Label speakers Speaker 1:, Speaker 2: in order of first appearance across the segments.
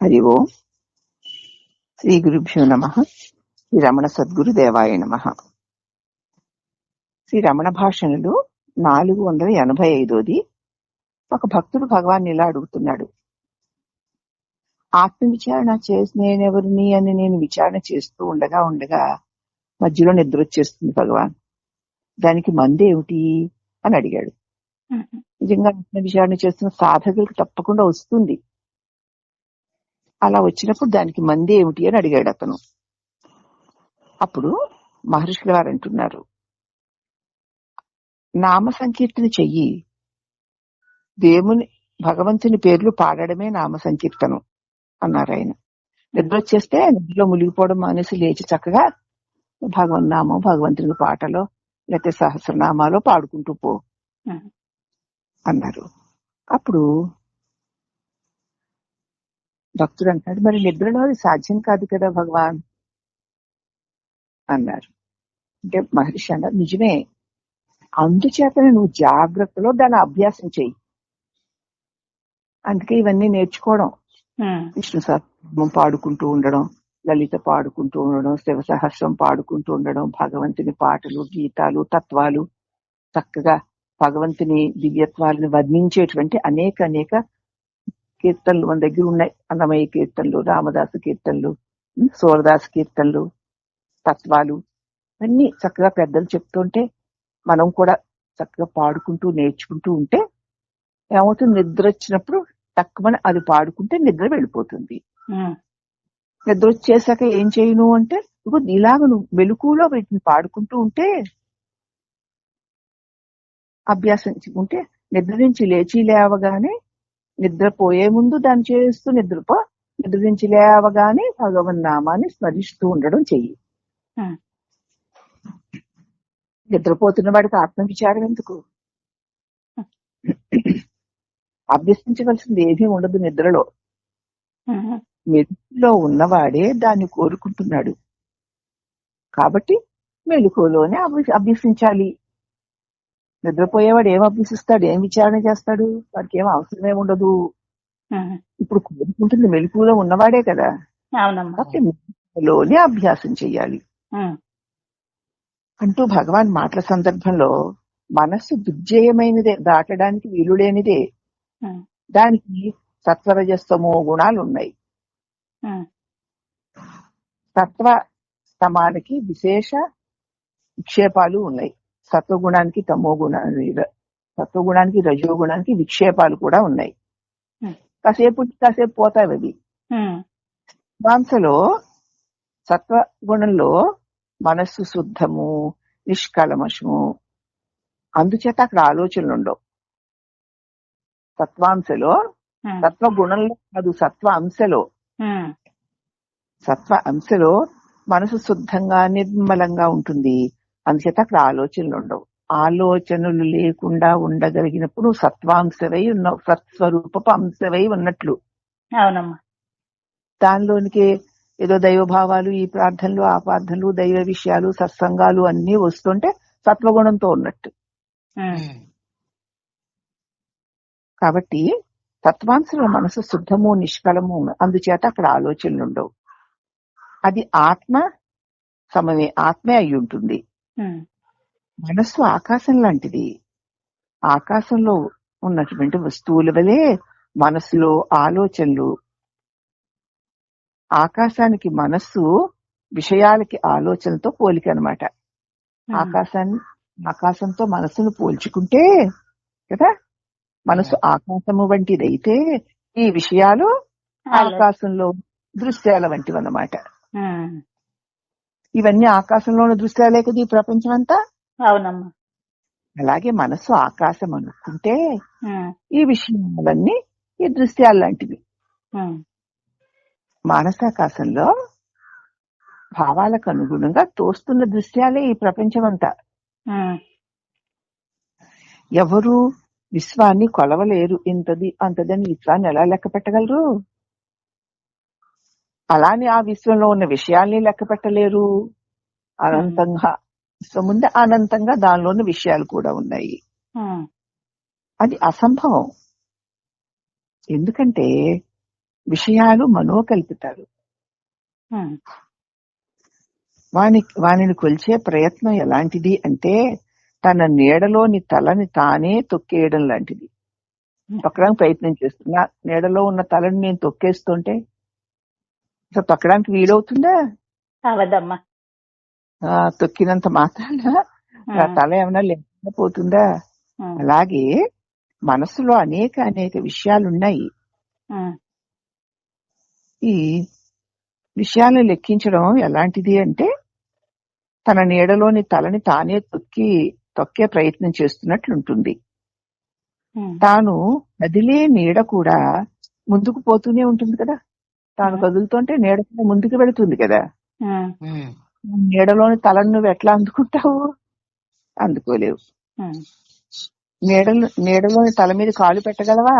Speaker 1: హరి ఓం శ్రీ గురుభ్యో నమ శ్రీ రమణ సద్గురు దేవాయ నమ శ్రీ రమణ భాషణులు నాలుగు వందల ఎనభై ఐదోది ఒక భక్తుడు భగవాన్ ఇలా అడుగుతున్నాడు. ఆత్మ విచారణ చేసి నేనెవరిని అని నేను విచారణ చేస్తూ ఉండగా ఉండగా మధ్యలో నిద్ర వచ్చేస్తుంది భగవాన్. దానికి మంది ఏమిటి అని అడిగాడు. నిజంగా ఆత్మ విచారణ చేస్తున్న సాధకులకు తప్పకుండా వస్తుంది. అలా వచ్చినప్పుడు దానికి మంది ఏమిటి అని అడిగాడు అతను. అప్పుడు మహర్షుల వారు అంటున్నారు నామ సంకీర్తన చెయ్యి. దేవుని భగవంతుని పేర్లు పాడడమే నామ సంకీర్తనం అన్నారు ఆయన. నిద్ర వచ్చేస్తే నిద్రలో మునిగిపోవడం మానేసి లేచి చక్కగా భగవన్ నామం భగవంతుని పాటలో లేకపోతే సహస్రనామాలో పాడుకుంటూ పో అన్నారు. అప్పుడు భక్తుడు అంటాడు మరి నిద్రలో అది సాధ్యం కాదు కదా భగవాన్? అన్నారు. అంటే మహర్షి అన్నారు నిజమే. అందుచేతనే నువ్వు జాగ్రత్తలో దాని అభ్యాసం చెయ్యి. అందుకే ఇవన్నీ నేర్చుకోవడం. విష్ణు సహస్రం పాడుకుంటూ ఉండడం లలిత పాడుకుంటూ ఉండడం శివ సహస్రం పాడుకుంటూ ఉండడం భగవంతుని పాటలు గీతాలు తత్వాలు చక్కగా భగవంతుని దివ్యత్వాలను వర్ణించేటువంటి అనేక అనేక కీర్తనలు మన దగ్గర ఉన్నాయి. అన్నమయ్య కీర్తనలు రామదాస కీర్తనలు సూరదాస కీర్తనలు తత్వాలు అన్ని చక్కగా పెద్దలు చెప్తుంటే మనం కూడా చక్కగా పాడుకుంటూ నేర్చుకుంటూ ఉంటే ఏమవుతుంది? నిద్ర వచ్చినప్పుడు తక్కువని అది పాడుకుంటే నిద్ర వెళ్ళిపోతుంది. నిద్ర వచ్చేసాక ఏం చేయను అంటే ఇగో ఇలాగ నువ్వు మెలకులో వీటిని పాడుకుంటూ ఉంటే అభ్యాసం ఉంటే నిద్ర నుంచి లేచి లేవగానే నిద్రపోయే ముందు దాన్ని చేస్తూ నిద్రపో నిద్ర నుంచి లేవగానే భగవన్ నామాన్ని స్మరిస్తూ ఉండడం చెయ్యి. నిద్రపోతున్న వాడికి ఆత్మ విచారం ఎందుకు అభ్యసించవలసింది ఏమీ ఉండదు నిద్రలో. మెలుకులో ఉన్నవాడే దాన్ని కోరుకుంటున్నాడు. కాబట్టి మెలుకులోనే అభ్య- అభ్యసించాలి. నిద్రపోయేవాడు ఏం అభ్యసిస్తాడు? ఏం విచారణ చేస్తాడు? వాడికి ఏం అవసరమే ఉండదు. ఇప్పుడు కోరుకుంటుంది మెలుకులో ఉన్నవాడే కదా. మెలుకులోనే అభ్యాసం చెయ్యాలి. అంటూ భగవాన్ మాటల సందర్భంలో మనస్సు దుర్జయమైనదే దాటడానికి వీలు లేనిదే దానికి సత్వరజస్తమో గుణాలు ఉన్నాయి సత్వ స్తమానికి విశేష విక్షేపాలు ఉన్నాయి. సత్వగుణానికి తమో గుణానికి సత్వగుణానికి రజోగుణానికి విక్షేపాలు కూడా ఉన్నాయి. కాసేపు కాసేపు పోతాయి అవి. మాంసలో సత్వగుణంలో మనస్సు శుద్ధము నిష్కలమషము అందుచేత అక్కడ ఆలోచనలు ఉండవు. సత్వాంశలో
Speaker 2: ఉమ్,
Speaker 1: సత్వ గుణంలో కాదు సత్వ అంశలో. సత్వ అంశలో మనసు శుద్ధంగా నిర్మలంగా ఉంటుంది. అందుచేత అక్కడ ఆలోచనలు ఉండవు ఆలోచనలు లేకుండా ఉండగలిగినప్పుడు నువ్వు సత్వాంశవై ఉన్నావు సత్స్వరూపపు అంశవై ఉన్నట్లు.
Speaker 2: అవునమ్మా.
Speaker 1: దానిలోనికి ఏదో దైవభావాలు ఈ ప్రార్థనలు ఆ ప్రార్థనలు దైవ విషయాలు సత్సంగాలు అన్ని వస్తుంటే సత్వగుణంతో ఉన్నట్టు. కాబట్టి తత్వాంశంలో మనసు శుద్ధము నిష్కలము అందుచేత అక్కడ ఆలోచనలు ఉండవు అది ఆత్మ సమమే ఆత్మే అయి ఉంటుంది మనస్సు ఆకాశం లాంటిది. ఆకాశంలో ఉన్నటువంటి వస్తువుల వలె మనస్సులో ఆలోచనలు. ఆకాశానికి మనస్సు విషయాలకి ఆలోచనతో పోలిక అనమాట ఆకాశాన్ని ఆకాశంతో మనస్సును పోల్చుకుంటే కదా మనసు ఆకాశము వంటిదైతే ఈ విషయాలు ఆకాశంలో దృశ్యాల వంటివి అన్నమాట ఇవన్నీ ఆకాశంలోని దృశ్యాలే కదా ఈ ప్రపంచం అంతా
Speaker 2: అవునమ్మా.
Speaker 1: అలాగే మనస్సు ఆకాశం అనుకుంటే ఈ విషయాలన్నీ ఈ దృశ్యాలు లాంటివి. మానసాకాశంలో భావాలకు అనుగుణంగా తోస్తున్న దృశ్యాలే ఈ ప్రపంచం అంతా ఎవరు విశ్వాన్ని కొలవలేరు. ఇంతది అంతదని విశ్వాన్ని ఎలా లెక్క పెట్టగలరు? అలానే ఆ విశ్వంలో ఉన్న విషయాల్ని లెక్క పెట్టలేరు. అనంతంగా విశ్వం ఉంది అనంతంగా దానిలోని విషయాలు కూడా ఉన్నాయి. అది అసంభవం. ఎందుకంటే విషయాలు మనోకల్పితాలు.
Speaker 2: ఉమ్,
Speaker 1: వాని వానిని కొలిచే ప్రయత్నం ఎలాంటిది అంటే తన నీడలోని తలని తానే తొక్కేయడం లాంటిది. తొక్కడానికి ప్రయత్నం చేస్తున్నా నీడలో ఉన్న తలని నేను తొక్కేస్తుంటే అసలు తొక్కడానికి వీలవుతుందా?
Speaker 2: అవదమ్మా
Speaker 1: ఆ, తొక్కినంత మాత్రాన తల ఏమైనా లేకుండా పోతుందా? అలాగే మనసులో అనేక అనేక విషయాలు ఉన్నాయి ఈ విషయాలను లెక్కించడం ఎలాంటిది అంటే తన నీడలోని తలని తానే తొక్కి తొక్కే ప్రయత్నం చేస్తున్నట్లుంటుంది. తాను కదిలే నీడ కూడా ముందుకు పోతూనే ఉంటుంది కదా? తాను కదులుతుంటే నీడ కూడా ముందుకు వెళుతుంది కదా. నీడలోని తలను నువ్వు ఎట్లా అందుకుంటావు? అందుకోలేవు. నీడలో నీడలోని తల మీద కాలు పెట్టగలవా?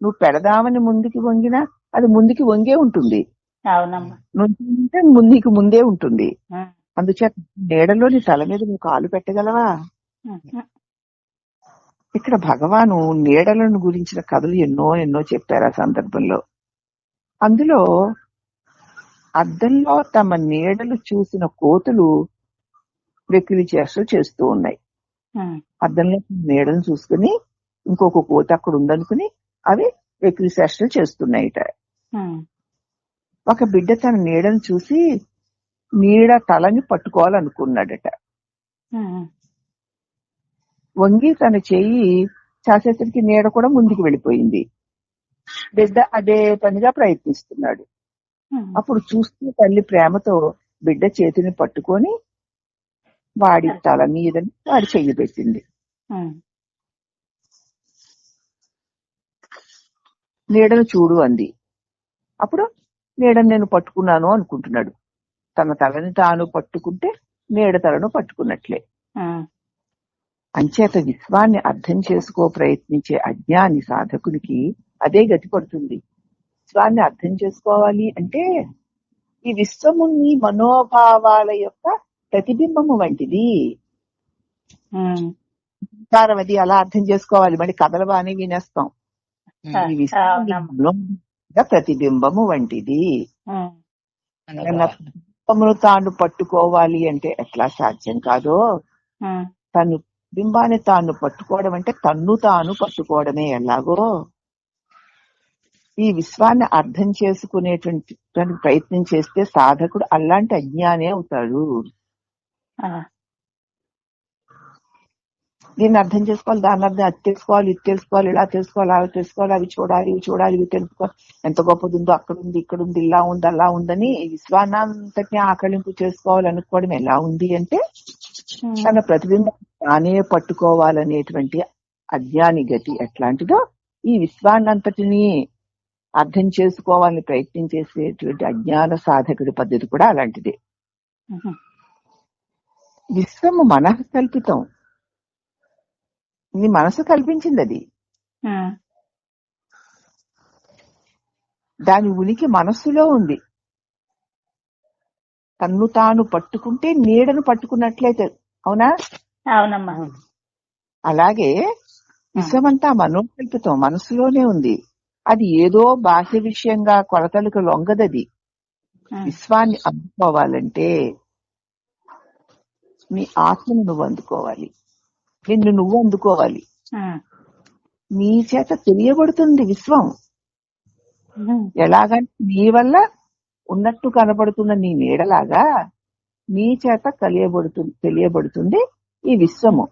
Speaker 1: నువ్వు పెడదామని ముందుకి వంగినా అది ముందుకి వంగే ఉంటుంది. ముందుకి ముందే ఉంటుంది. అందుచేత నీడలోని తల మీద నువ్వు కాలు పెట్టగలవా? ఇక్కడ భగవాను నీడలను గురించిన కథలు ఎన్నో ఎన్నో చెప్పారు ఆ సందర్భంలో. అందులో అద్దంలో తమ నీడలు చూసిన కోతులు వెకిలి చేష్టలు చేస్తూ ఉన్నాయి. అద్దంలో నీడను చూసుకుని ఇంకొక కోత అక్కడ ఉందనుకుని అవి వెకిలి చేష్టలు చేస్తున్నాయిట. ఒక బిడ్డ తన నీడను చూసి నీడ తలని పట్టుకోవాలనుకున్నాడట. వంగి తన చెయ్యి చాసేసరికి నీడ కూడా ముందుకు వెళ్ళిపోయింది. బిడ్డ అదే పనిగా ప్రయత్నిస్తున్నాడు. అప్పుడు చూస్తూ తల్లి ప్రేమతో బిడ్డ చేతిని పట్టుకొని వాడి తల మీద వాడి చెయ్యి పెట్టింది. నీడను చూడు అంది. అప్పుడు నీడను నేను పట్టుకున్నాను అనుకుంటున్నాడు. తన తలని తాను పట్టుకుంటే నీడ తలను పట్టుకున్నట్లే. అంచేత విశ్వాన్ని అర్థం చేసుకో ప్రయత్నించే అజ్ఞాని సాధకునికి అదే గతి పడుతుంది. విశ్వాన్ని అర్థం చేసుకోవాలి అంటే ఈ విశ్వము నీ మనోభావాల యొక్క ప్రతిబింబము వంటిది. అది అలా అర్థం చేసుకోవాలి. మరి కథలు బాగానే వినేస్తాం ఈ ప్రతిబింబము వంటిది.
Speaker 2: ఉమ్,
Speaker 1: తన పట్టుకోవాలి అంటే ఎట్లా సాధ్యం కాదో తను బింబాన్ని తాను పట్టుకోవడం అంటే తన్ను తాను పట్టుకోవడమే ఎలాగో. ఈ విశ్వాన్ని అర్థం చేసుకునేటువంటి ప్రయత్నం చేస్తే సాధకుడు అలాంటి అజ్ఞానే అవుతాడు. దీన్ని అర్థం చేసుకోవాలి దాన్ని అర్థం అది తెలుసుకోవాలి ఇది తెలుసుకోవాలి ఇలా తెలుసుకోవాలి అలా తెలుసుకోవాలి అవి చూడాలి ఇవి చూడాలి ఇవి తెలుసుకోవాలి. ఎంత గొప్పది ఉందో అక్కడ ఉంది ఇక్కడ ఉంది ఇలా ఉంది అలా ఉందని ఈ విశ్వాన్నంతటిని ఆకలింపు చేసుకోవాలి అనుకోవడం ఎలా ఉంది అంటే తన ప్రతిబింబం తానే పట్టుకోవాలనేటువంటి అజ్ఞాని గతి ఎట్లాంటిదో ఈ విశ్వాన్నంతటిని అర్థం చేసుకోవాలని ప్రయత్నం చేసేటువంటి అజ్ఞాన సాధకుడి పద్ధతి కూడా అలాంటిదే. విశ్వము మనః కల్పితం. నీ మనసు కల్పించింది అది. దాని ఉనికి మనస్సులో ఉంది. తన్ను తాను పట్టుకుంటే నీడను పట్టుకున్నట్లయితే అవునా?
Speaker 2: అవునమ్మా.
Speaker 1: అలాగే విశ్వమంతా మనోకల్పితం మనసులోనే ఉంది. అది ఏదో బాహ్య విషయంగా కొలతలకు లొంగదది. విశ్వాన్ని అందుకోవాలంటే నీ ఆత్మను నువ్వు అందుకోవాలి. నిన్ను నువ్వు అందుకోవాలి. నీ చేత తెలియబడుతుంది విశ్వం. ఎలాగంటే నీ వల్ల ఉన్నట్టు కనబడుతున్న నీ నీడలాగా నీ చేత కలియబడుతుంది తెలియబడుతుంది ఈ విశ్వము.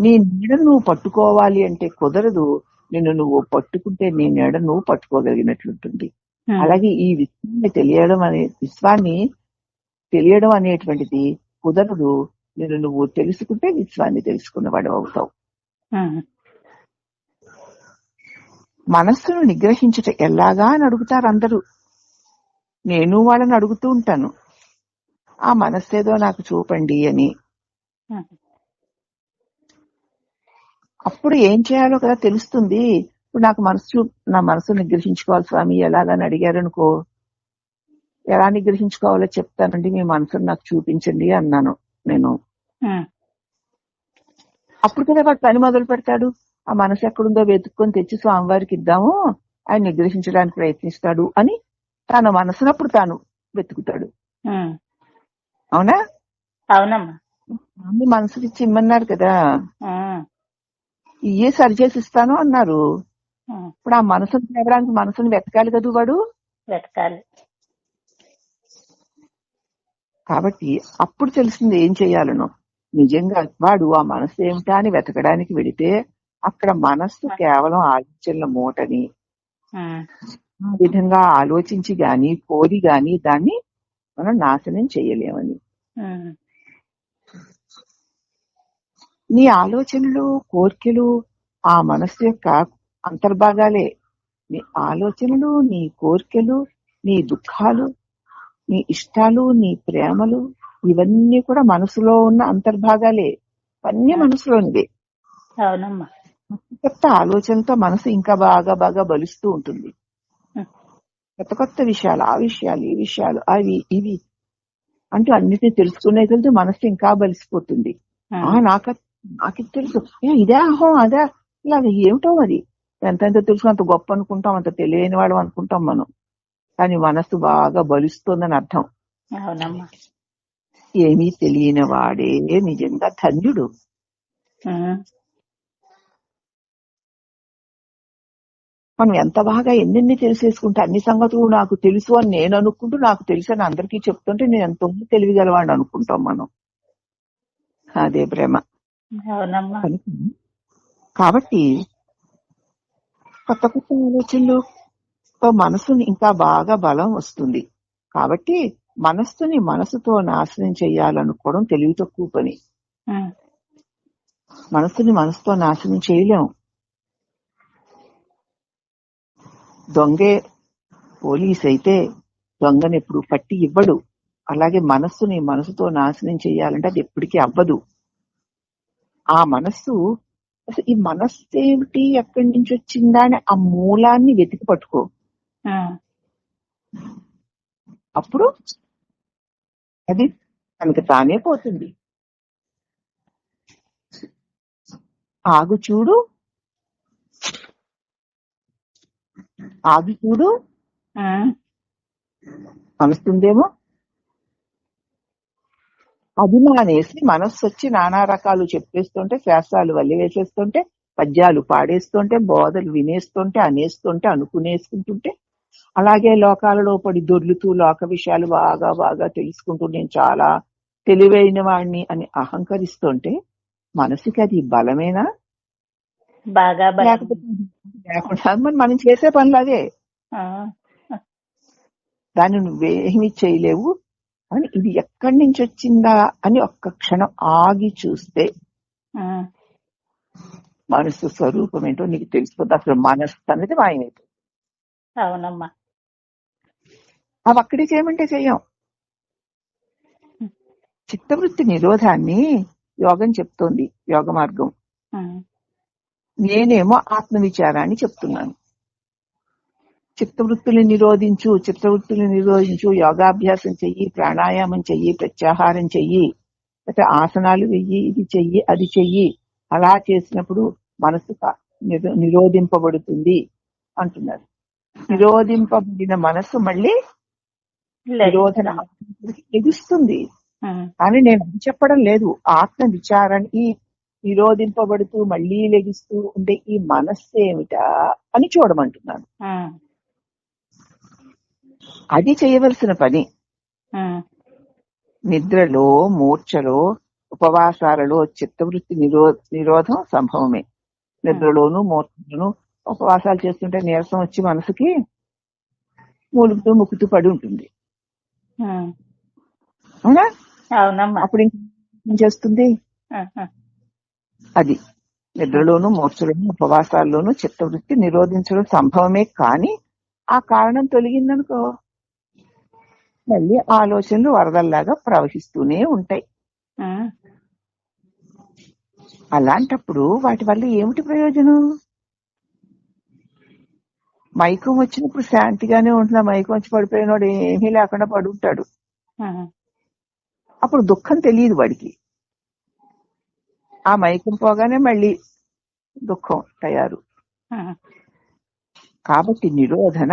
Speaker 1: నీ నీడను నువ్వు పట్టుకోవాలి అంటే కుదరదు. నిన్ను నువ్వు పట్టుకుంటే నీ నీడ నువ్వు పట్టుకోగలిగినట్లుంటుంది.
Speaker 2: ఉమ్,
Speaker 1: అలాగే ఈ విశ్వాన్ని తెలియడం అనే విశ్వాన్ని తెలియడం అనేటువంటిది కుదరదు నిన్ను నువ్వు తెలుసుకుంటే విశ్వాన్ని తెలుసుకున్నవాడు అవుతావు.
Speaker 2: ఉమ్,
Speaker 1: మనస్సును నిగ్రహించుట ఎలాగా అని అడుగుతారు అందరూ. నేను వాళ్ళని అడుగుతూ ఉంటాను. ఆ మనస్సేదో నాకు చూపండి అని.
Speaker 2: ఉమ్,
Speaker 1: అప్పుడు ఏం చేయాలో కదా తెలుస్తుంది. ఇప్పుడు నాకు మనసు నా మనసు నిగ్రహించుకోవాలి స్వామి ఎలాగని అడిగారు అనుకో ఎలా నిగ్రహించుకోవాలో చెప్తానండి మీ మనసును నాకు చూపించండి అన్నాను నేను. అప్పుడు కదా వాడు పని మొదలు పెడతాడు. ఆ మనసు ఎక్కడుందో వెతుక్కొని తెచ్చి స్వామివారికి ఇద్దాము. ఆయన నిగ్రహించడానికి ప్రయత్నిస్తాడు అని తన మనసునప్పుడు తాను వెతుకుతాడు. అవునా?
Speaker 2: అవునమ్మా.
Speaker 1: మనసుకి ఇమ్మన్నారు కదా. ఇయ్యే సరి చేసి ఇస్తాను అన్నారు. ఇప్పుడు ఆ మనసును తేవడానికి మనసుని వెతకాలి కదా వాడు
Speaker 2: వెతకాలి
Speaker 1: కాబట్టి అప్పుడు తెలిసింది ఏం చేయాలనో నిజంగా వాడు ఆ మనసు ఏమిటా అని వెతకడానికి వెడితే అక్కడ మనస్సు కేవలం ఆలోచనల మూటని. ఆ విధంగా ఆలోచించి గాని కోరి గాని దాన్ని మనం నాశనం చేయలేమని. నీ ఆలోచనలు కోరికలు ఆ మనస్సు యొక్క అంతర్భాగాలే. నీ ఆలోచనలు నీ కోరికలు నీ దుఃఖాలు నీ ఇష్టాలు నీ ప్రేమలు ఇవన్నీ కూడా మనసులో ఉన్న అంతర్భాగాలే. అన్ని మనసులోనివే.
Speaker 2: అవునమ్మా.
Speaker 1: కొత్త ఆలోచనతో మనసు ఇంకా బాగా బాగా బలుస్తూ ఉంటుంది. కొత్త కొత్త విషయాలు ఆ విషయాలు ఈ విషయాలు అవి ఇవి అంటూ అన్నిటిని తెలుసుకునే కొద్దీ మనసు ఇంకా బలిసిపోతుంది. ఆ. నాకు నాకు తెలుసు. ఇదే అహం అదే. ఇలా ఏమిటో మరి? ఎంతెంత తెలుసు అంత గొప్ప అనుకుంటాం అంత తెలియని వాడు అనుకుంటాం మనం. కానీ మనసు బాగా బలుస్తోందని అర్థం. ఏమీ తెలియని వాడే నిజంగా ధన్యుడు. మనం ఎంత బాగా ఎన్నెన్ని తెలిసేసుకుంటే అన్ని సంగతులు నాకు తెలుసు అని నేను అనుకుంటూ నాకు తెలుసు అని అందరికీ చెప్తుంటే నేను ఎంతో తెలివిగలవాడిని అనుకుంటాం మనం. అదే ప్రేమ
Speaker 2: అవునమ్మా
Speaker 1: కాబట్టి కొత్త కొత్త ఆలోచనలు తో మనసుని ఇంకా బాగా బలం వస్తుంది. కాబట్టి మనస్సుని మనసుతో నాశనం చేయాలనుకోవడం తెలివి తక్కువ పని. మనసుని మనసుతో నాశనం చేయలేం దొంగే పోలీస్ అయితే దొంగని ఎప్పుడు పట్టి ఇవ్వడు. అలాగే మనస్సుని మనసుతో నాశనం చేయాలంటే అది ఎప్పటికీ అవ్వదు. ఆ మనస్సు అసలు ఈ మనస్సు ఏమిటి? ఎక్కడి నుంచి వచ్చిందా అని ఆ మూలాన్ని వెతికి పట్టుకో. అప్పుడు అది తనకి తానే పోతుంది. ఆగు చూడు. ఆగి చూడు.
Speaker 2: ఉమ్.
Speaker 1: అది మానేసి మనస్సు వచ్చి నానా రకాలు చెప్పేస్తుంటే శాస్త్రాలు వల్లి వేసేస్తుంటే పద్యాలు పాడేస్తుంటే బోధలు వినేస్తుంటే అనేస్తుంటే అనుకునేసుకుంటుంటే అలాగే లోకాలలో పడి దొర్లుతూ లోక విషయాలు బాగా బాగా తెలుసుకుంటూ నేను చాలా తెలివైన వాడిని అని అహంకరిస్తుంటే మనసుకి అది బలమేనా?
Speaker 2: బాగా
Speaker 1: లేకుండా మనం చేసే పనులు అదే. దాన్ని నువ్వేమీ చేయలేవు. అని ఇది ఎక్కడి నుంచి వచ్చిందా అని ఒక్క క్షణం ఆగి చూస్తే. మనసు స్వరూపం ఏంటో నీకు తెలిసిపోతుంది అసలు మనస్సు అనేది మాయమైపోతుంది
Speaker 2: అవునమ్మా.
Speaker 1: అవి అక్కడే చేయమంటే చెయ్యం చిత్తవృత్తి నిరోధాన్ని యోగం చెప్తోంది యోగ మార్గం. నేనేమో ఆత్మ విచారాన్ని చెప్తున్నాను. చిత్తవృత్తులు నిరోధించు చిత్తవృత్తులు నిరోధించు యోగాభ్యాసం చెయ్యి ప్రాణాయామం చెయ్యి ప్రత్యాహారం చెయ్యి ఆసనాలు వెయ్యి ఇది చెయ్యి అది చెయ్యి. అలా చేసినప్పుడు మనసు నిరోధింపబడుతుంది అంటున్నారు. నిరోధింపబడిన మనసు మళ్ళీ నిరోధన ఎగుస్తుంది
Speaker 2: ఉమ్.
Speaker 1: కానీ నేను అది చెప్పడం లేదు. ఆత్మ విచారాన్ని నిరోధింపబడుతూ మళ్ళీ లెగిస్తూ ఉండే ఈ మనస్సు ఏమిటా అని చూడమంటున్నాను. అది చేయవలసిన పని. నిద్రలో మూర్ఛలో ఉపవాసాలలో చిత్తవృత్తి నిరో నిరోధం సంభవమే. నిద్రలోను మూర్ఛలోను ఉపవాసాలు చేస్తుంటే నీరసం వచ్చి మనసుకి మూలుగుతూ ముక్కుతూ పడి ఉంటుంది. అవునా? అప్పుడు ఏం చేస్తుంది. అది. నిద్రలోను మూర్ఛలోను ఉపవాసాల్లోనూ చిత్తవృత్తి నిరోధించడం సంభవమే కానీ ఆ కారణం తొలగిందనుకో. మళ్ళీ ఆలోచనలు వరదల్లాగా ప్రవహిస్తూనే ఉంటాయి. అలాంటప్పుడు వాటి వల్ల ఏమిటి ప్రయోజనం? మైకం వచ్చినప్పుడు శాంతిగానే ఉంటున్నా. మైకం వచ్చి పడిపోయినోడు ఏమీ లేకుండా పడి ఉంటాడు
Speaker 2: ఉమ్.
Speaker 1: అప్పుడు దుఃఖం తెలియదు వాడికి. ఆ మైకం పోగానే మళ్ళీ దుఃఖం తయారు. కాబట్టి నిరోధన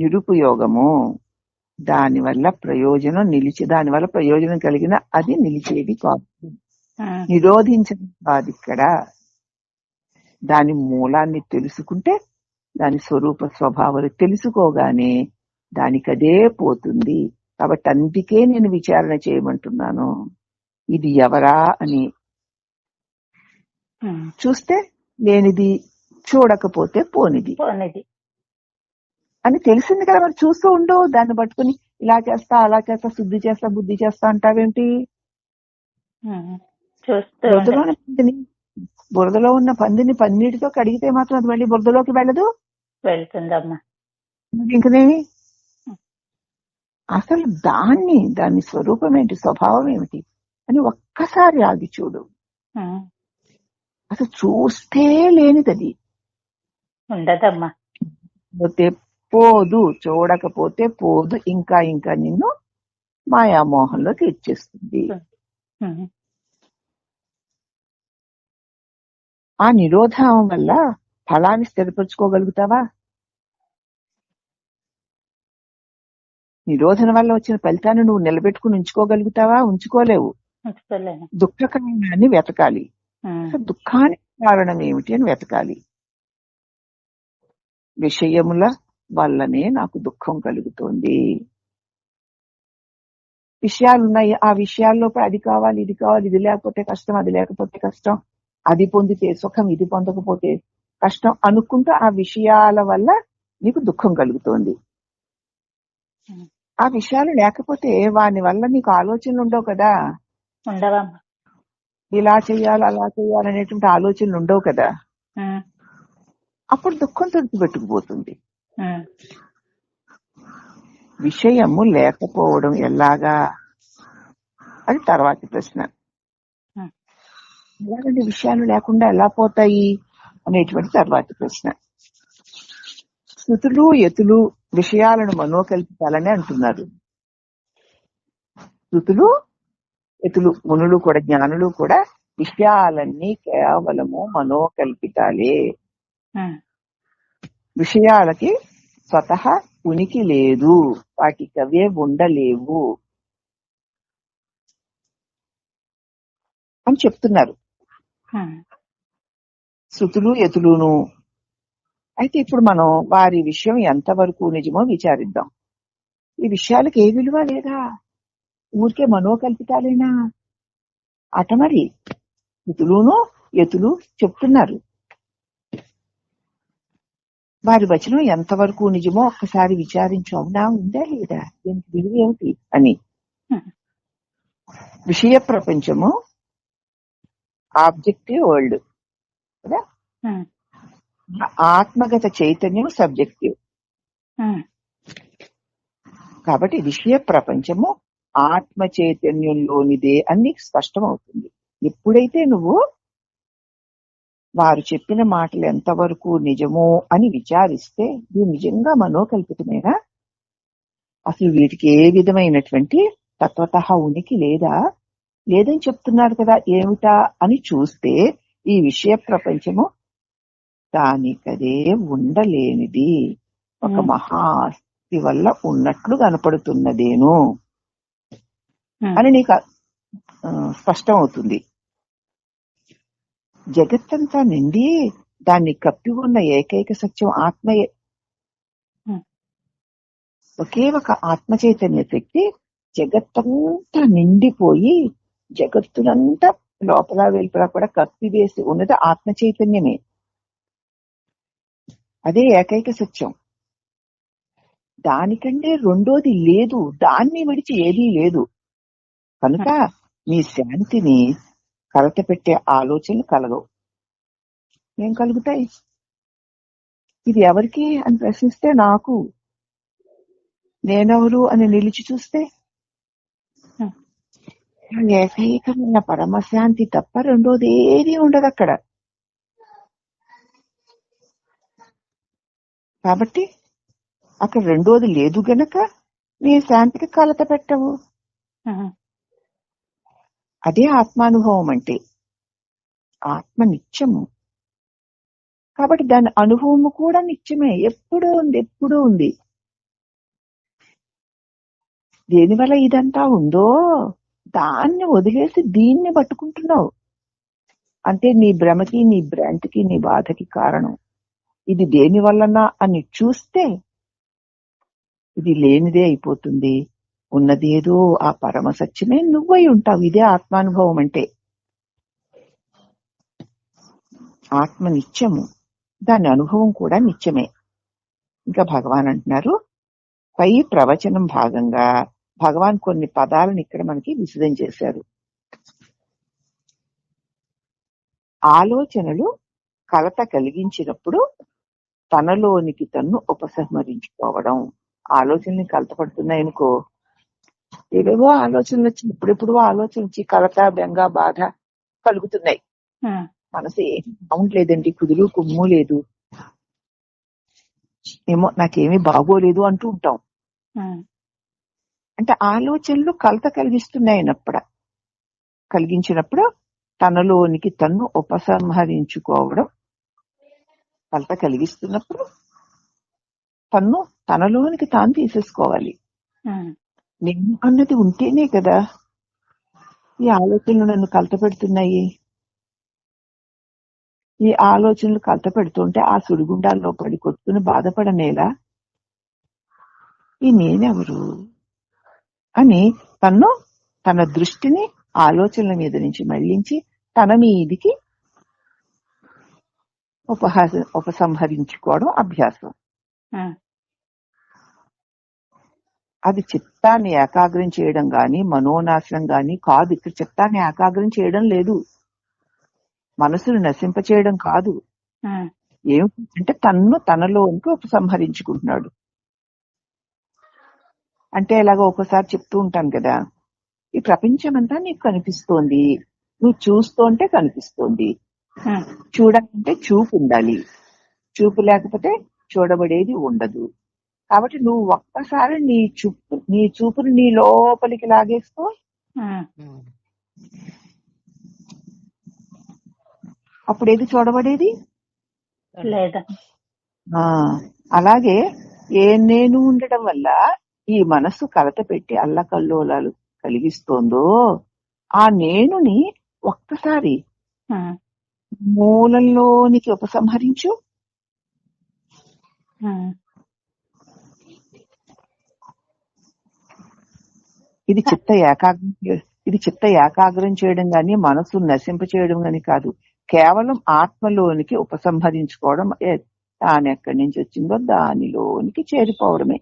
Speaker 1: నిరుపయోగము. దానివల్ల ప్రయోజనం నిలిచి దానివల్ల ప్రయోజనం కలిగిన అది నిలిచేది కాదు. నిరోధించడం కాదు ఇక్కడ. దాని మూలాన్ని తెలుసుకుంటే దాని స్వరూప స్వభావాలు తెలుసుకోగానే దానికి అదే పోతుంది. కాబట్టి అందుకే నేను విచారణ చేయమంటున్నాను. ఇది ఎవరా అని. చూస్తే లేనిది చూడకపోతే పోనిది.
Speaker 2: పోనిది.
Speaker 1: అని తెలిసింది కదా మరి చూస్తూ ఉండవు దాన్ని పట్టుకుని ఇలా చేస్తా అలా చేస్తా శుద్ధి చేస్తా బుద్ధి చేస్తా అంటావేంటి? బురదలో. ఉన్న పందిని బురదలో ఉన్న పందిని పన్నీటితో కడిగితే మాత్రం అది మళ్ళీ బురదలోకి వెళ్ళదు?
Speaker 2: వెళ్తుందమ్మా.
Speaker 1: ఇంకనేమి అసలు దాన్ని దాని స్వరూపం ఏంటి స్వభావం ఏమిటి అని ఒక్కసారి ఆగి చూడు. అసలు చూస్తే లేనిదది.
Speaker 2: ఉండదమ్మా.
Speaker 1: పోతే పోదు చూడకపోతే పోదు ఇంకా ఇంకా నిన్ను మాయామోహంలోకి ఇచ్చేస్తుంది ఆ నిరోధం వల్ల ఫలాన్ని స్థిరపరచుకోగలుగుతావా? నిరోధన వల్ల వచ్చిన ఫలితాన్ని నువ్వు నిలబెట్టుకుని ఉంచుకోగలుగుతావా? ఉంచుకోలేవు. దుఃఖ కారణాన్ని వెతకాలి. దుఃఖానికి కారణం ఏమిటి అని వెతకాలి. విషయముల వల్లనే నాకు దుఃఖం కలుగుతోంది. విషయాలు ఉన్నాయి ఆ విషయాల్లో అది కావాలి ఇది కావాలి ఇది లేకపోతే కష్టం అది లేకపోతే కష్టం అది పొందితే సుఖం ఇది పొందకపోతే కష్టం అనుకుంటూ ఆ విషయాల వల్ల నీకు దుఃఖం కలుగుతోంది. ఆ విషయాలు లేకపోతే వాని వల్ల నీకు ఆలోచనలు ఉండవు కదా. ఇలా చెయ్యాలి అలా చెయ్యాలి అనేటువంటి ఆలోచనలు ఉండవు కదా. అప్పుడు దుఃఖం తుడిచిపెట్టుకుపోతుంది విషయము లేకపోవడం ఎలాగా? అది తర్వాతి ప్రశ్న.
Speaker 2: ఉమ్,
Speaker 1: ఎలాగంటే విషయాలు లేకుండా ఎలా పోతాయి అనేటువంటి తర్వాతి ప్రశ్న. శృతులు ఎతులు విషయాలను మనోకల్పితాలని అంటున్నారు. శృతులు ఎతులు మునులు కూడా జ్ఞానులు కూడా విషయాలన్నీ కేవలము మనోకల్పితాలే. విషయాలకి స్వతహా ఉనికి లేదు. వాటికి అవే ఉండలేవు అని చెప్తున్నారు. శృతులు ఎతులును అయితే ఇప్పుడు మనం వారి విషయం ఎంతవరకు నిజమో విచారిద్దాం. ఈ విషయాలకు ఏ విలువ లేదా? ఊరికే మనోకల్పితాలేనా? అట మరి. శృతులును ఎతులు చెప్తున్నారు. వారి వచనం ఎంతవరకు నిజమో ఒక్కసారి విచారించు అవునా ఉందా లేదా? దీనికి విలువ ఏమిటి అని. విషయ ప్రపంచము ఆబ్జెక్టివ్ వరల్డ్ కదా? ఆత్మగత చైతన్యం సబ్జెక్టివ్. కాబట్టి విషయ ప్రపంచము ఆత్మ చైతన్యంలోనిదే అని నీకు స్పష్టమవుతుంది. ఎప్పుడైతే నువ్వు వారు చెప్పిన మాటలు ఎంతవరకు నిజమో అని విచారిస్తే ఇది నిజంగా మనోకల్పితమేనా? అసలు వీటికి ఏ విధమైనటువంటి తత్వత ఉనికి లేదా? లేదని చెప్తున్నారు కదా ఏమిటా అని చూస్తే ఈ విషయ ప్రపంచము దానికదే ఉండలేనిది. ఒక. మహాస్తి వల్ల ఉన్నట్లు కనపడుతున్నదేను అని నీకు స్పష్టం అవుతుంది జగత్తంతా నిండి దాన్ని కప్పి ఉన్న ఏకైక సత్యం ఆత్మయే. ఒకే ఒక ఆత్మ చైతన్య శక్తి జగత్తంతా నిండిపోయి జగత్తునంతా లోపల వెలుపల కూడా కప్పివేసి ఉన్నది ఆత్మ చైతన్యమే. అదే ఏకైక సత్యం. దానికంటే రెండోది లేదు దాన్ని విడిచి ఏదీ లేదు. కనుక నీ శాంతిని కలత పెట్టే ఆలోచనలు కలగవు. ఏం కలుగుతాయి? ఇది ఎవరికి అని ప్రశ్నిస్తే నాకు? నేనెవరు అని నిలిచి చూస్తే? ఏకైకమైన పరమశాంతి తప్ప రెండోది ఏది ఉండదు అక్కడ కాబట్టి అక్కడ రెండోది లేదు గనక నీ శాంతికి కలత పెట్టవు. అదే ఆత్మానుభవం అంటే. ఆత్మ నిత్యము కాబట్టి దాని అనుభవము కూడా నిత్యమే. ఎప్పుడూ ఉంది ఎప్పుడూ ఉంది. దేనివల్ల ఇదంతా ఉందో దాన్ని వదిలేసి దీన్ని పట్టుకుంటున్నావు. అంటే నీ భ్రమకి నీ భ్రాంతికి నీ బాధకి కారణం. ఇది దేని వలన అని చూస్తే ఇది లేనిదే అయిపోతుంది. ఉన్నది ఏదో ఆ పరమ సత్యమే. నువ్వై ఉంటావు. ఇదే ఆత్మానుభవం అంటే. ఆత్మ నిత్యము. దాని అనుభవం కూడా నిత్యమే. ఇంకా భగవాన్ అంటున్నారు పై ప్రవచనం భాగంగా భగవాన్ కొన్ని పదాలను ఇక్కడ మనకి విశదం చేశారు. ఆలోచనలు కలత కలిగించినప్పుడు తనలోనికి తన్ను ఉపసంహరించుకోవడం. ఆలోచనని కలత పడుతున్నాయనుకో. ఏవేవో ఆలోచనలు వచ్చి ఇప్పుడెప్పుడు ఆలోచన వచ్చి కలత బెంగ బాధ కలుగుతున్నాయి. మనసు ఏం సౌండ్ లేదండి కుదురు కుమ్ము లేదు. ఏమో నాకేమీ బాగోలేదు అంటూ ఉంటాం. అంటే ఆలోచనలు కలత కలిగిస్తున్నాయనప్పుడ కలిగించినప్పుడు తనలోనికి తన్ను ఉపసంహరించుకోవడం కలత కలిగిస్తున్నప్పుడు తన్ను తనలోనికి తాను తీసేసుకోవాలి. నేను అన్నది ఉంటేనే కదా. ఈ ఆలోచనలు నన్ను కలత పెడుతున్నాయి ఈ ఆలోచనలు కలత పెడుతుంటే ఆ సుడిగుండాల్లో పడి కొట్టుకుని బాధపడనేలా? ఈ నేనెవరు? అని తన్ను తన దృష్టిని ఆలోచనల మీద నుంచి మళ్ళించి తన మీదికి ఉపహాస ఉపసంహరించుకోవడం అభ్యాసం. అది చిత్తాన్ని ఏకాగ్రం చేయడం గాని మనోనాశనం గాని కాదు. ఇక్కడ చిత్తాన్ని ఏకాగ్రం చేయడం లేదు. మనసును నశింప చేయడం కాదు. ఏమిటంటే తన్ను తనలోనికి ఉపసంహరించుకుంటున్నాడు. అంటే ఇలాగ ఒకసారి చెప్తూ ఉంటాను కదా ఈ ప్రపంచం అంతా నీకు కనిపిస్తోంది. నువ్వు చూస్తుంటే కనిపిస్తోంది. చూడాలంటే చూపు ఉండాలి. చూపు లేకపోతే చూడబడేది ఉండదు. కాబట్టి నువ్వు ఒక్కసారి నీ చూపు నీ చూపుని నీ లోపలికి లాగేసుకో.
Speaker 2: ఉమ్,
Speaker 1: అప్పుడు ఏది చూడబడేది?
Speaker 2: లేదా.
Speaker 1: అలాగే ఏ నేను ఉండడం వల్ల ఈ మనస్సు కలత పెట్టి అల్లకల్లోలాలు కలిగిస్తోందో ఆ నేనుని ఒక్కసారి మూలంలోనికి ఉపసంహరించు. ఇది చిత్త ఏకాగ్రం ఇది చిత్త ఏకాగ్రం చేయడం గాని మనసు నశింప చేయడం గాని కాదు. కేవలం ఆత్మలోనికి ఉపసంహరించుకోవడం తాను ఎక్కడి నుంచి వచ్చిందో దానిలోనికి చేరిపోవడమే.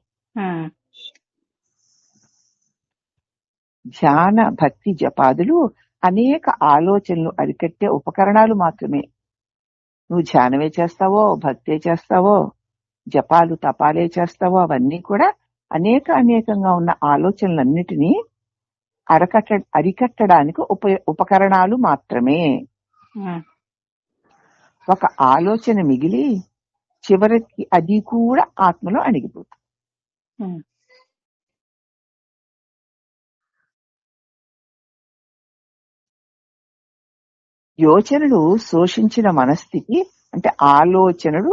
Speaker 1: ధ్యాన భక్తి జపాదులు అనేక ఆలోచనలు అరికట్టే ఉపకరణాలు మాత్రమే. నువ్వు ధ్యానమే చేస్తావో భక్తే చేస్తావో జపాలు తపాలే చేస్తావో అవన్నీ కూడా అనేక అనేకంగా ఉన్న ఆలోచనలన్నిటినీ అరకట్ట అరికట్టడానికి ఉప ఉపకరణాలు మాత్రమే. ఒక ఆలోచన మిగిలి చివరికి అది కూడా ఆత్మలో అణిగిపోతుంది. యోచనలు శోషించిన మనస్థితి అంటే ఆలోచనలు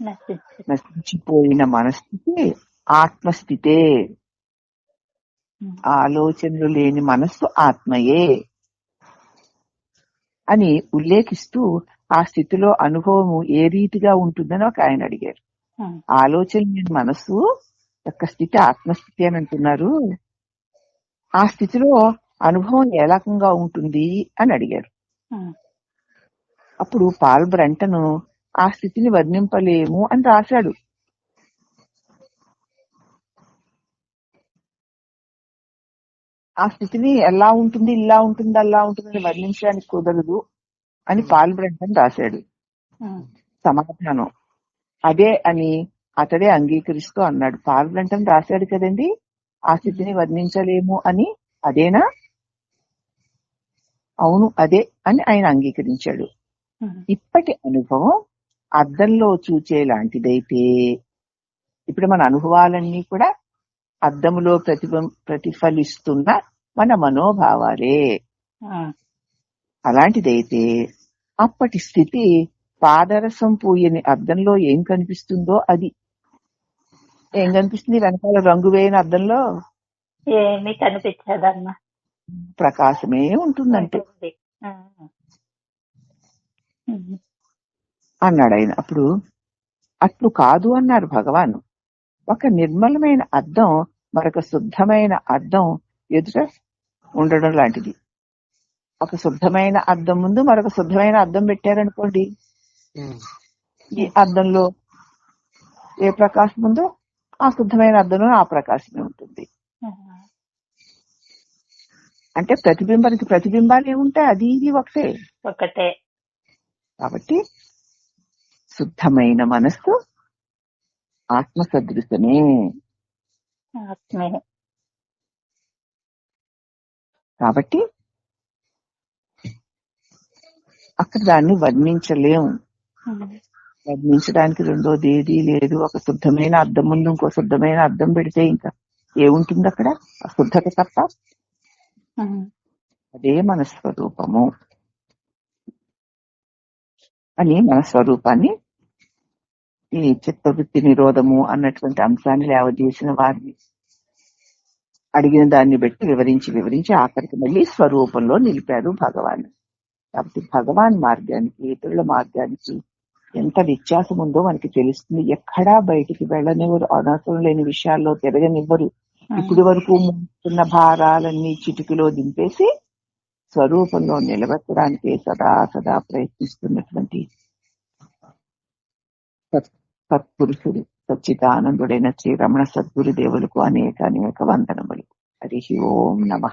Speaker 2: నశించు.
Speaker 1: నశించిపోయిన మనస్థితి ఆత్మస్థితే. ఆలోచనలు లేని మనస్సు ఆత్మయే. అని ఉల్లేఖిస్తూ ఆ స్థితిలో అనుభవము ఏ రీతిగా ఉంటుందని ఒక ఆయన అడిగారు. ఆలోచన లేని మనస్సు యొక్క స్థితి ఆత్మస్థితి అని అంటున్నారు. ఆ స్థితిలో అనుభవం ఏ రకంగా ఉంటుంది అని అడిగారు. అప్పుడు పాల్ బ్రంటను ఆ స్థితిని వర్ణింపలేము అని రాశాడు. ఆ స్థితిని ఎలా ఉంటుంది ఇలా ఉంటుంది అలా ఉంటుంది వర్ణించడానికి కుదరదు అని పాల్ బ్రంటన్ రాశాడు. సమాధానం. అదే అని అతడే అంగీకరిస్తూ అన్నాడు. పాల్ బ్రంటన్ రాశాడు కదండి ఆ స్థితిని వర్ణించలేము అని అదేనా? అవును అదే అని ఆయన అంగీకరించాడు. ఇప్పటి అనుభవం అద్దంలో చూచే లాంటిదైతే ఇప్పుడు మన అనుభవాలన్నీ కూడా అద్దములో ప్రతిబ ప్రతిఫలిస్తున్న మన మనోభావాలే. అలాంటిదైతే అప్పటి స్థితి పాదరసం పూయని అద్దంలో ఏం కనిపిస్తుందో అది. ఏం కనిపిస్తుంది? వెనకాల రంగు వేయని అద్దంలో?
Speaker 2: ఏమీ కనిపించదమ్మా.
Speaker 1: ప్రకాశమే ఉంటుందంటే. అన్నాడు ఆయన. అప్పుడు అట్లు కాదు అన్నారు భగవాన్. ఒక నిర్మలమైన అద్దం మరొక శుద్ధమైన అద్దం ఎదుట ఉండడం లాంటిది. ఒక శుద్ధమైన అద్దం ముందు మరొక శుద్ధమైన అద్దం పెట్టారనుకోండి. ఈ అద్దంలో ఏ ప్రకాశం ఉందో ఆ శుద్ధమైన అద్దంలో ఆ ప్రకాశమే ఉంటుంది. అంటే ప్రతిబింబానికి ప్రతిబింబాలు ఏముంటాయి అది ఇది ఒకటే.
Speaker 2: ఒకటే.
Speaker 1: కాబట్టి శుద్ధమైన మనస్సు ఆత్మ సదృశమే
Speaker 2: ఆత్మే.
Speaker 1: కాబట్టి అక్కడ దాన్ని
Speaker 2: వర్ణించలేము.
Speaker 1: వర్ణించడానికి రెండోది ఏది లేదు. ఒక శుద్ధమైన అర్థం ముందు ఇంకో శుద్ధమైన అర్థం పెడితే ఇంకా ఏముంటుంది అక్కడ? అశుద్ధత తప్ప అదే మన స్వరూపము అని మన స్వరూపాన్ని ఈ చిత్తవృత్తి నిరోధము అన్నటువంటి అంశాన్ని లేవదీసిన వారిని అడిగిన దాన్ని బట్టి వివరించి వివరించి ఆఖరికి మళ్ళీ స్వరూపంలో నిలిపారు భగవాన్. కాబట్టి భగవాన్ మార్గానికి ఇతరుల మార్గానికి ఎంత వ్యత్యాసం ఉందో మనకి తెలుస్తుంది. ఎక్కడా బయటికి వెళ్ళనివ్వరు అనవసరం లేని విషయాల్లో తిరగనివ్వరు. ఇప్పటి వరకు మోస్తున్న భారాలన్నీ చిటికలో దింపేసి స్వరూపంలో నిలబెట్టడానికి సదా సదా ప్రయత్నిస్తున్నటువంటి సత్- సత్పురుషుడు సచ్చిదానందుడైన శ్రీ రమణ సద్గురు దేవులకు అనేక అనేక వందనములు. హరి ఓం నమ.